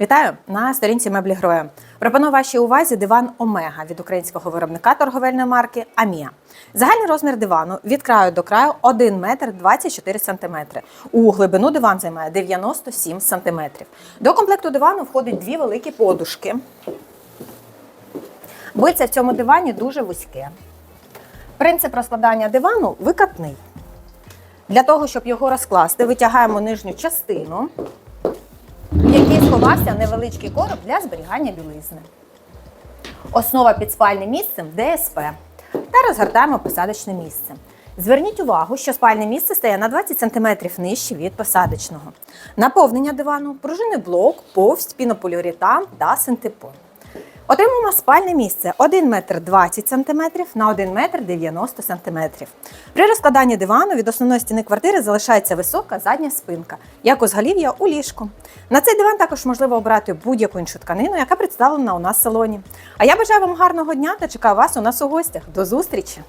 Вітаю на сторінці меблі Гроя. Пропоную вашій увазі диван Омега від українського виробника торговельної марки Амія. Загальний розмір дивану від краю до краю 1 метр 24 сантиметри. У глибину диван займає 97 сантиметрів. До комплекту дивану входить дві великі подушки. Бильце в цьому дивані дуже вузьке. Принцип розкладання дивану викатний. Для того, щоб його розкласти, витягаємо нижню частину в якій сховався невеличкий короб для зберігання білизни. Основа під спальним місцем ДСП. Та розгортаємо посадочне місце. Зверніть увагу, що спальне місце стає на 20 см нижче від посадочного. Наповнення дивану, пружинний блок, повсть, пінополіуретан та синтепон. Отримуємо спальне місце 1 метр 20 см на 1 метр 90 см. При розкладанні дивану від основної стіни квартири залишається висока задня спинка, як узголів'я у ліжку. На цей диван також можливо обрати будь-яку іншу тканину, яка представлена у нас в салоні. А я бажаю вам гарного дня та чекаю вас у нас у гостях. До зустрічі!